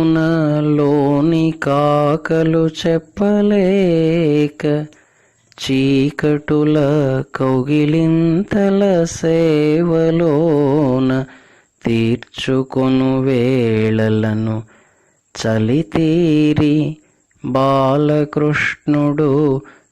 సేతువునలోని కాకలు చెప్పలేక చీకటుల కౌగిలింతల సేవలోన తీర్చుకొను వేళలను చలితీరి బాలకృష్ణుడు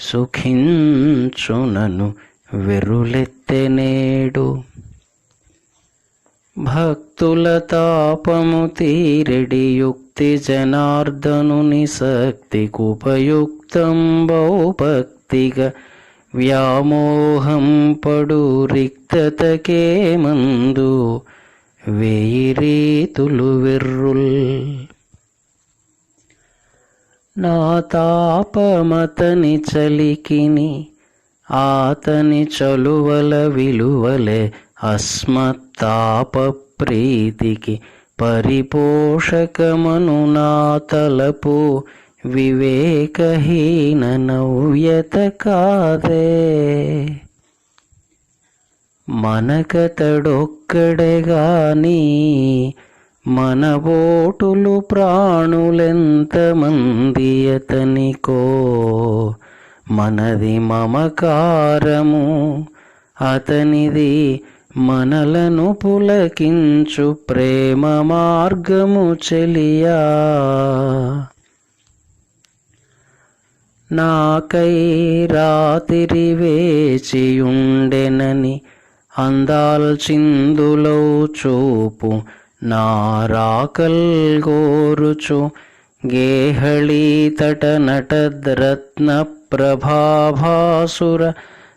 సుఖించునను వెరులెత్తెనేడు భక్తుల తాపము తీరెడి యుక్తి జనార్దనుని శక్తికుపయుక్తం భక్తిగా వ్యామోహం పడు రిక్తతకే మందు వేయి రీతులు వెర్రుల్. నా తాపమతని చలికిని ఆతని చలువల విలువలే అస్మత్తాప ప్రీతికి పరిపోషకమను నా తలపు వివేకహీన నవ్యత కాదే మనకతడొక్కడే గాని మన ఓటులు ప్రాణులెంతమంది అతనికో మనది మమకారము అతనిది మనలను పులకించు ప్రేమ మార్గము చెలియా. నాకై రాతిరి వేచియుండెనని అందాల్చిందులో చూపు నారాకల్ గోరుచు. గేహళీ తట నటద్రత్న ప్రభాభాసుర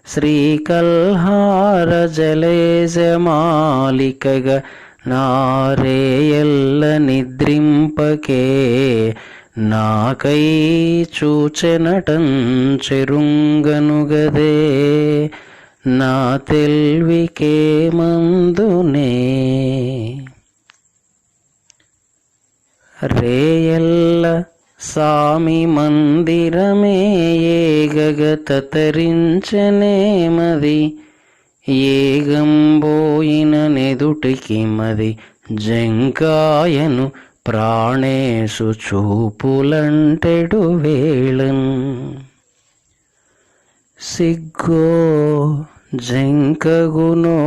శ్రీకల్హార జలేజమాలికగ నారేయల్ల నిద్రింపకే నాకై చూచెనటం చెరుంగనుగదే. నా తెల్వికే మందునే రేయల్ల సామి మందిరమే ఏగగతరించనేమది ఏగంబోయిన నెదుటికి మది. జంకాయను ప్రాణేశు చూపులంటెడు వేళన్ సిగ్గో జంకగునో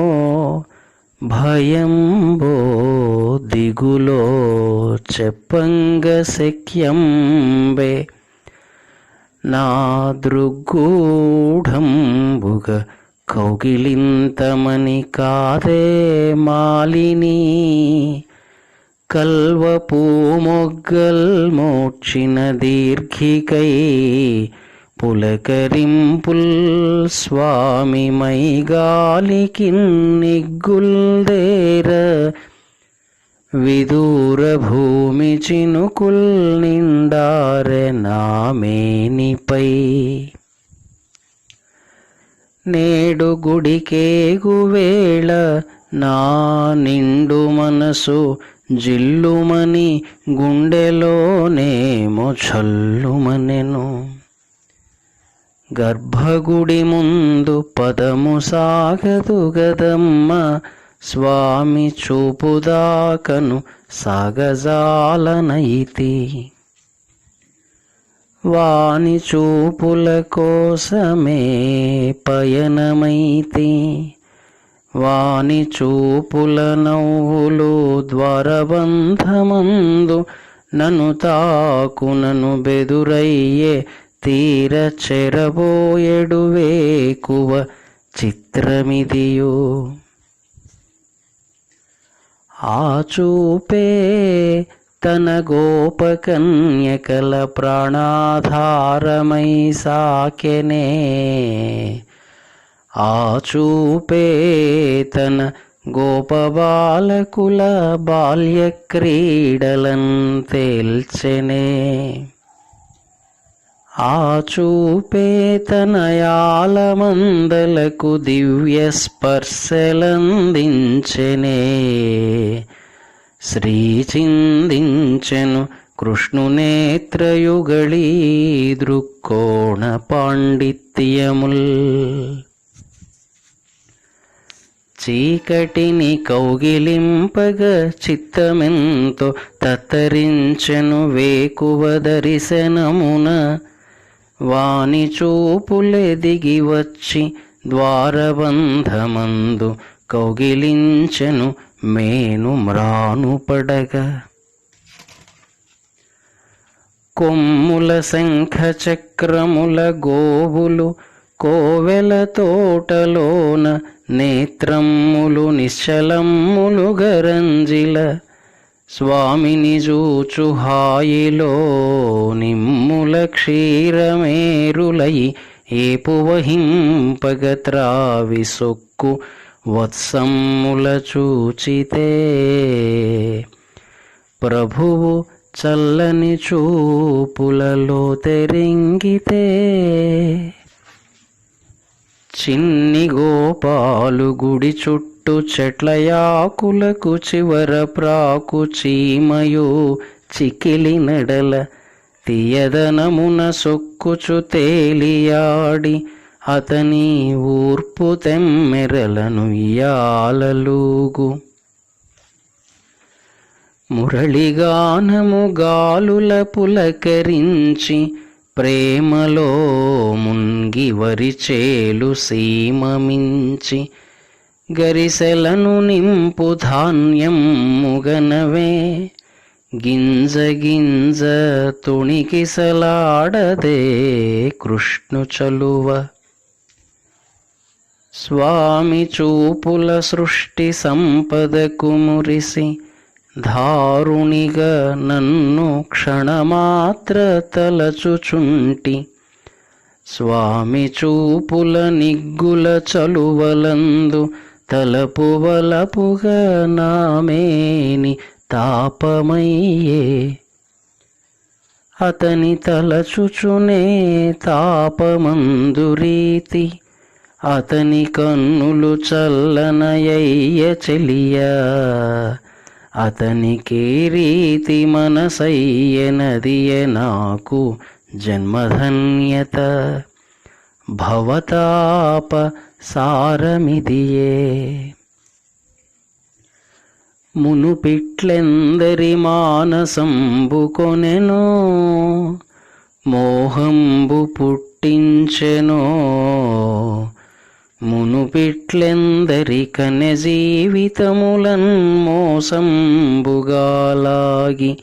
భయంబో దిగులో చెప్పంగ శక్యంబే నా దృగ్గూఢంబుగ కౌగిలింతమని కాదే మాలిని. కల్వపూ మొగ్గల్ మోక్షిన దీర్ఘికై పులకరింపుల్ స్వామి మైగాలికిన్ నిగ్గుల్దేర విదూర భూమి చినుకుల్ నిండారె నామేనిపై నేడు గుడికేగువేళ నా నిండు మనసు జిల్లుమని గుండెలోనేమో చల్లుమనెను. గర్భగుడి ముందు పదము సాగదు గదమ్మ స్వామి చూపుదాకను సాగజాలనైతి. వాని చూపుల కోసమే పయనమైతి. వాని చూపుల నవ్వులు ద్వారబంధమందు నను తాకు నను బెదురయ్యే తీర చెరబోయెడు కువ చిత్రమిదియో. ఆ చూపే తన గోపకన్యకల ప్రాణాధారమై సాకెనే. ఆ చూపే తన గోపబాలకుల బాల్యక్రీడలన్ తేల్చెనే. ఆ చూపేతనయాల మందలకు దివ్య స్పర్శలందించెనే. శ్రీ చిందించెను కృష్ణునేత్రయుగళీ దృక్కోణ పాండిత్యముల్. చీకటిని కౌగిలింపగ చిత్తమెంతో తత్తరించెను వేకువ దరిశనమున వాని చూపులే దిగి వచ్చి ద్వారబంధమందు కౌగిలించెను మేను మ్రాను పడగా. కొమ్ముల శంఖ చక్రముల గోవులు కోవెల తోటలోన నేత్రమ్ములు నిశ్చలమ్ములు గరంజిల స్వామిని జూచు హాయిలో నిమ్ముల క్షీరమేరులై ఏపువహింపగత్రావి సొక్కు వత్సమ్ముల చూచితే. ప్రభువు చల్లని చూపులలో తెరింగితే. చిన్ని గోపాలు గుడి చుట్టూ చెట్లయాకులకు చివర ప్రాకు చీమయు చికిలి నడల తీయదనమున సొక్కుచు తేలియాడి అతని ఊర్పు తెమ్మెరలను ఇయాలలుగు మురళిగానము గాలుల పులకరించి ప్రేమలో మున్గి వరిచేలు సీమమించి గరిసెలను నింపు ధాన్యం ముగనవే. గింజ గింజ తుణికిసలాడదే కృష్ణు చలువ. స్వామి చూపుల సృష్టి సంపదకు మురిసి ధారుణిగా నన్ను క్షణమాత్ర తలచుచుంటి. స్వామి చూపుల నిగ్గుల చలువలందు తలపు వలపుగా నామేని తాపమయ్యే. అతని తలచుచునే తాపమందు రీతి అతని కన్నులు చల్లనయ్య చెలియా. అతనికి రీతి మనసయ్యనదియ నాకు జన్మధన్యత. భవతాప సారమిదియే మునుపిట్లెందరి మానసంబు కొనెనో మోహంబు పుట్టించెనో. మునుపిట్లెందరికన జీవితములన్ మోసంబుగాలాగి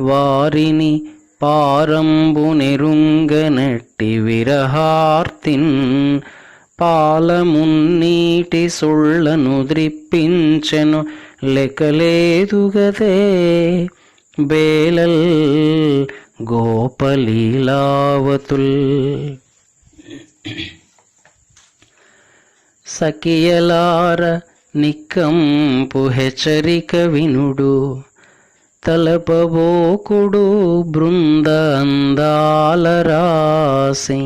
వారిని పారంబు నెరుంగనట్టి విరహార్తిన్ పాలమున్నీటి సుళ్ళను ద్రిప్పించెను లెక్కలేదుగదే బేలల్ గోపలీలావతుల్ సఖియలార నిక్కంపు హెచ్చరిక వినుడు తలపబోకుడు బృంద రాసి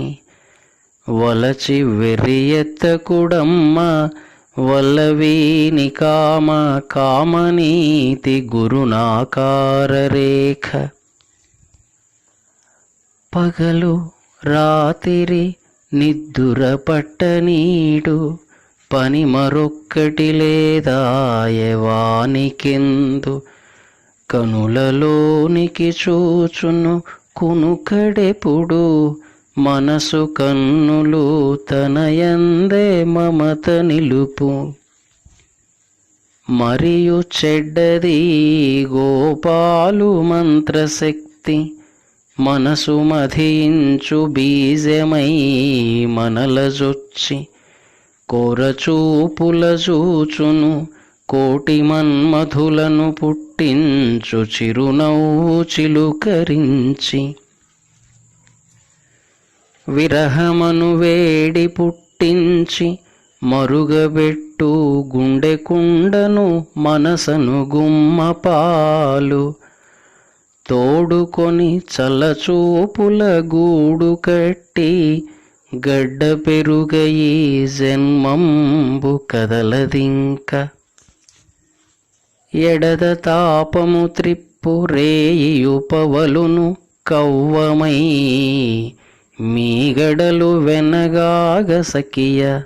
వలచి వెర్రియెత్తకుడమ్మ వల్లవీని కామ కామనీతి గురునాకార రేఖ పగలు రాతిరి నిద్దుర పట్టనీడు పని మరొక్కటి లేదాయవానికెందు కనులలోనికి చూచును కునుకడెప్పుడు. మనసు కన్నులు తనయందే మమత నిలుపు. మరియు చెడ్డది గోపాలు మంత్రశక్తి. మనసు మధించు బీజమై మనలజొచ్చి కోరచూపుల చూచును కోటి మన్మధులను పుట్టించు చిరునవ్వు చిలుకరించి విరహమను వేడి పుట్టించి మరుగబెట్టు గుండెకుండను మనసను గుమ్మపాలు తోడుకొని చల్లచూపుల గూడు కట్టి గడ్డ పెరుగయి జన్మంబు కదలదింక. ఎడద తాపము త్రిప్పు రేయియు పవలును కవ్వమై మీగడలు వెనగాగ సకియ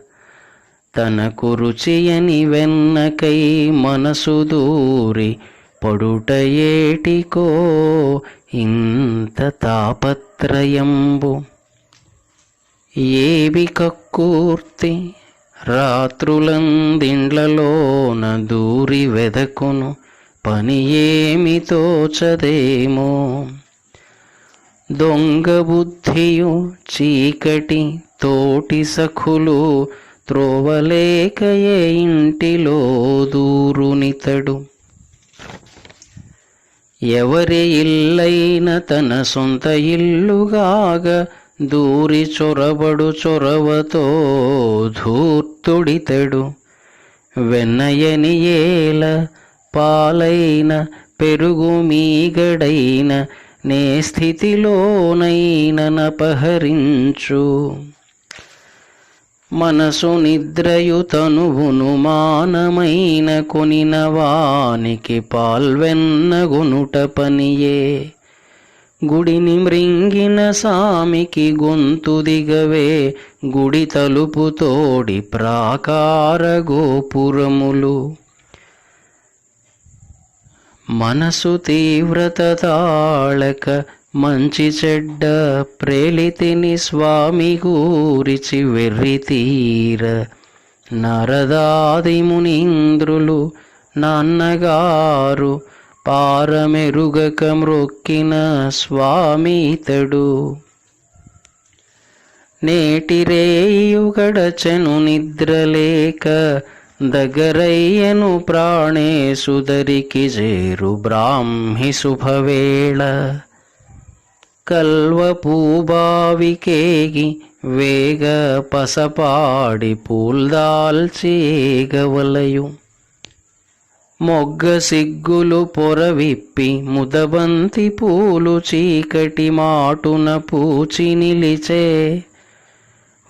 తనకు రుచియని వెన్నకై మనసు దూరి పడుట ఏటికో ఇంత తాపత్రయంబు. ఏవి కక్కూర్తి రాత్రులందిండ్లలోన దూరి వెదకును పని ఏమి తోచదేమో. దొంగ బుద్ధియు చీకటి తోటి సఖులు త్రోవలేకయే ఇంటిలో దూరునితడు. ఎవరి ఇల్లైన తన సొంత ఇల్లుగాగా దూరి చొరబడు చొరవతో ధూర్తుడితడు. వెన్నయని ఏల పాలైన పెరుగు మీగడైన నే స్థితిలోనైన నపహరించు. మనసు నిద్రయు తనువును మానమైన కొనిన వానికి పాల్వెన్నగునుట పనియే. గుడిని మృంగిన సామికి గొంతు దిగవే గుడి తలుపు తోడి ప్రాకార గోపురములు. మనసు తీవ్రత తాళక మంచి చెడ్డ ప్రేలితిని స్వామి గూరిచి వెర్రి తీర. నరదాది మునీంద్రులు నాన్నగారు పారమెరుగక మ్రొక్కిన స్వామీతడు. నేటి రేయు గడచెను నిద్రలేక దగ్గరయ్యను ప్రాణేశుదరికి చేరు బ్రాహ్మి శుభవేళ. కల్వపూబావికేగి వేగ పసపాడి పూల్దాల్చేగవలయు మొగ్గ సిగ్గులు పొరవిప్పి ముదబంతి పూలు చీకటి మాటున పూచి నిలిచే.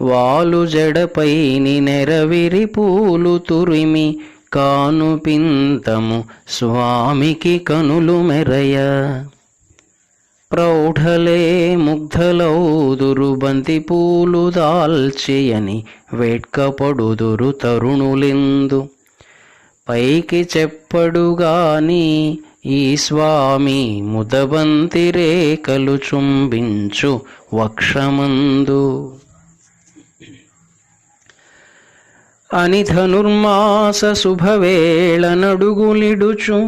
వాలు జడపైని నెరవిరి పూలు తురిమి కాను పింతము స్వామికి కనులు మెరయ. ప్రౌఢలే ముగ్ధలౌదురు బంతి పూలు దాల్చియని వేట్కపడుదురు తరుణులిందు. పైకి చెప్పడుగాని ఈ స్వామి ముదబంతి రేఖలు చుంబించు వక్షమందు. అని ధనుర్మాస శుభవేళ నడుగులిడుచు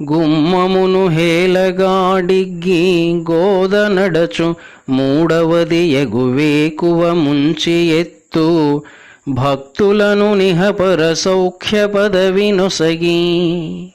గుమ్మమును హేలగాడిగ్గి గోద నడచు మూడవది ఎగువేకువ ముంచి ఎత్తు భక్తులను నిహపర సౌఖ్య పదవి నొసగి.